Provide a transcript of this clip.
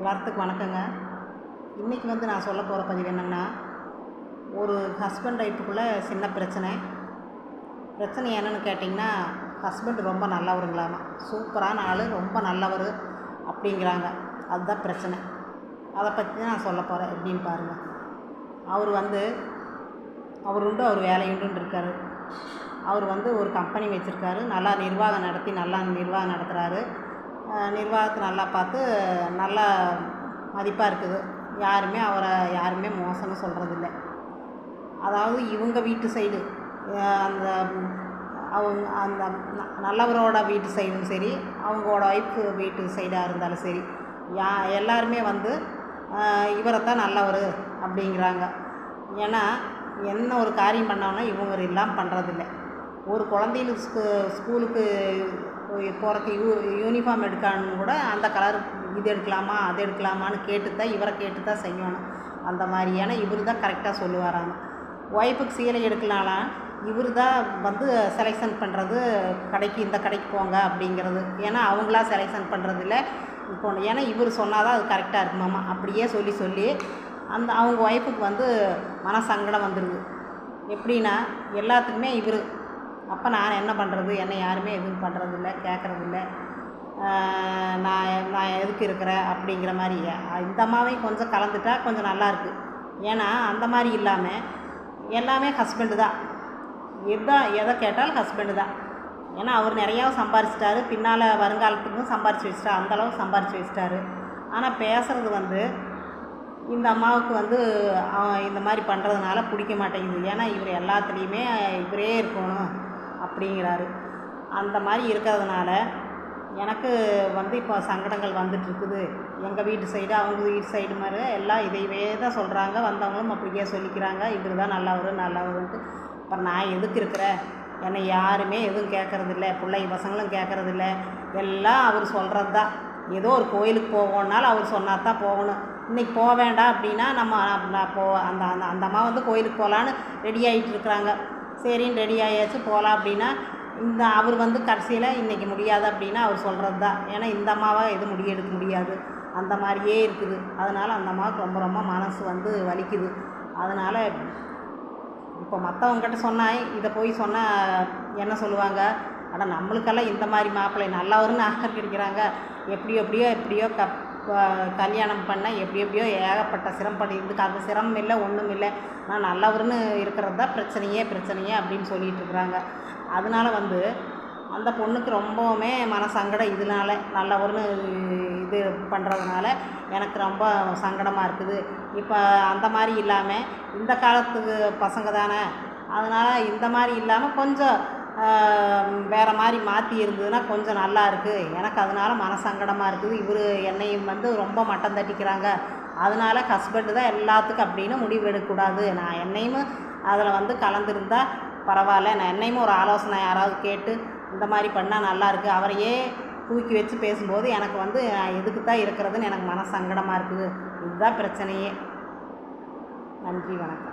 எல்லாத்துக்கும் வணக்கங்க. இன்றைக்கி வந்து நான் சொல்ல போகிற பதிவு என்னென்னா ஒரு ஹஸ்பண்ட் ஒய்ஃபுக்குள்ளே சின்ன பிரச்சனை. பிரச்சனை என்னென்னு கேட்டிங்கன்னா ஹஸ்பண்ட் ரொம்ப நல்லவருங்களாமா? சூப்பரான ஆள் ரொம்ப நல்லவர் அப்படிங்கிறாங்க. அதுதான் பிரச்சனை. அதை பற்றி தான் நான் சொல்ல போகிறேன் எப்படின்னு பாருங்கள் அவர் வந்து அவர் உண்டு அவர் வேலையுண்டு இருக்கார். அவர் வந்து ஒரு கம்பெனி வச்சுருக்காரு. நல்லா நிர்வாகம் நடத்தி நல்லா நிர்வாகம் நடத்துகிறாரு நிர்வாகத்தை நல்லா பார்த்து நல்லா மதிப்பாக இருக்குது. யாருமே அவரை யாருமே மோசம்னு சொல்கிறதில்ல அதாவது இவங்க வீட்டு சைடு அந்த அவங்க அந்த ந- நல்லவரோட வீட்டு சைடும் சரி அவங்களோட ஒய்ஃபு வீட்டு சைடாக இருந்தாலும் சரி யா எல்லாருமே வந்து இவரை தான் நல்லவர் அப்படிங்கிறாங்க. ஏன்னா என்ன ஒரு காரியம் பண்ணாலும் இவங்க எல்லாம் பண்ணுறதில்ல ஒரு குழந்தைகளுக்கு ஸ்கூ ஸ்கூலுக்கு போகிறக்கு யூ யூனிஃபார்ம் எடுக்கணும்னு கூட அந்த கலர் இது எடுக்கலாமா அது எடுக்கலாமான்னு கேட்டு தான் இவரை கேட்டு தான் செய்யணும். அந்த மாதிரி ஏன்னா இவர் தான் கரெக்டாக சொல்லுவாராம். ஒய்ஃபுக்கு சீலை எடுக்கலாம்லாம் இவர் தான் வந்து செலெக்ஷன் பண்ணுறது கடைக்கு இந்த கடைக்கு போங்க அப்படிங்கிறது. ஏன்னா அவங்களா செலெக்ஷன் பண்ணுறதில்ல இப்போ ஏன்னா இவர் சொன்னால் தான் அது கரெக்டாக இருக்குமாமா? அப்படியே சொல்லி சொல்லி அந்த அவங்க ஒய்ஃபுக்கு வந்து மனசங்கடம் வந்துடுது எப்படின்னா எல்லாத்துக்குமே இவர் அப்போ நான் என்ன பண்ணுறது என்னை யாருமே எதுவும் பண்ணுறதில்ல கேட்குறதில்ல நான் நான் எதுக்கு இருக்கிறேன் அப்படிங்கிற மாதிரி. இந்த அம்மாவையும் கொஞ்சம் கலந்துட்டா கொஞ்சம் நல்லாயிருக்கு ஏன்னா அந்த மாதிரி இல்லாமல் எல்லாமே ஹஸ்பண்டு தான். எதா எதை கேட்டாலும் ஹஸ்பண்டு தான். ஏன்னா அவர் நிறையா சம்பாரிச்சிட்டாரு. பின்னால் வருங்காலத்துக்கும் சம்பாரிச்சு வச்சிட்டாரு அந்தளவு சம்பாரிச்சு வச்சிட்டாரு. ஆனால் பேசுகிறது வந்து இந்த அம்மாவுக்கு வந்து அவன் இந்த மாதிரி பண்ணுறதுனால பிடிக்க மாட்டேங்குது. ஏன்னா இவர் எல்லாத்துலேயுமே இவரே இருக்கணும். அப்படிங்கிறாரு. அந்த மாதிரி இருக்கிறதுனால எனக்கு வந்து இப்போ சங்கடங்கள் வந்துட்டுருக்குது. எங்கள் வீட்டு சைடு அவங்க வீட்டு சைடு மாதிரி எல்லாம் இதையவே தான் சொல்கிறாங்க வந்தவங்களும் அப்படியே சொல்லிக்கிறாங்க. இவர் தான் நல்லவரும் நல்லா வருன்ட்டு அப்புறம் நான் எதுக்கு இருக்கிறேன் என்னை யாருமே எதுவும் கேட்குறதில்ல. பிள்ளை பசங்களும் கேட்குறதில்ல. எல்லாம் அவர் சொல்கிறது தான். ஏதோ ஒரு கோயிலுக்கு போகணுன்னாலும் அவர் சொன்னால் தான் போகணும். இன்றைக்கி போக வேண்டாம் அப்படின்னா நம்ம நான் போ அந்த அந்த அந்த அம்மா வந்து கோயிலுக்கு போகலான்னு ரெடி ஆகிட்டு இருக்கிறாங்க. சரின்னு ரெடி ஆகியாச்சும் போகலாம் அப்படின்னா இந்த அவர் வந்து கடைசியில் இன்றைக்கி முடியாது அப்படின்னா அவர் சொல்கிறது தான். ஏன்னா இந்த அம்மாவை எதுவும் முடியெடுக்க முடியாது. அந்த மாதிரியே இருக்குது. அதனால் அந்த அம்மாவுக்கு ரொம்ப ரொம்ப மனசு வந்து வலிக்குது. அதனால் இப்போ மற்றவங்ககிட்ட சொன்னால் இதை போய் சொன்னால் என்ன சொல்லுவாங்க? ஆனால் நம்மளுக்கெல்லாம் இந்த மாதிரி மாப்பிள்ளை நல்லவருன்னு ஆகர் கிடைக்கிறாங்க எப்படியோ எப்படியோ எப்படியோ க கல்யாணம் பண்ண எப்படி எப்படியோ ஏகப்பட்ட சிரமப்பட்டு இதுக்கு அது சிரமம் இல்லை ஒன்றும் இல்லை. நான் நல்லவருன்னு இருக்கிறது தான் பிரச்சனையே பிரச்சனையே அப்படின்னு சொல்லிட்டு இருக்கிறாங்க. அதனால வந்து அந்த பொண்ணுக்கு ரொம்பவுமே மன சங்கடம் இதனால நல்லவர்னு இது பண்ணுறதுனால எனக்கு ரொம்ப சங்கடமாக இருக்குது. இப்போ அந்த மாதிரி இல்லாமல் இந்த காலத்துக்கு பசங்க தானே? அதனால் இந்த மாதிரி இல்லாமல் கொஞ்சம் வேறு மாதிரி மாற்றி இருந்ததுன்னா கொஞ்சம் நல்லா இருக்குது எனக்கு அதனால மனசங்கடமாக இருக்குது. இவர் என்னையும் வந்து ரொம்ப மட்டம் தட்டிக்கிறாங்க. அதனால ஹஸ்பண்டு தான் எல்லாத்துக்கும் அப்படின்னு முடிவு எடுக்கக்கூடாது. நான் என்னையும் அதில் வந்து கலந்துருந்தா பரவாயில்ல. நான் என்னையும் ஒரு ஆலோசனை யாராவது கேட்டு இந்த மாதிரி பண்ணால் நல்லாயிருக்கு அவரையே தூக்கி வச்சு பேசும்போது எனக்கு வந்து எதுக்கு தான் இருக்கிறதுன்னு எனக்கு மன சங்கடமாக இருக்குது. இதுதான் பிரச்சனையே. நன்றி வணக்கம்.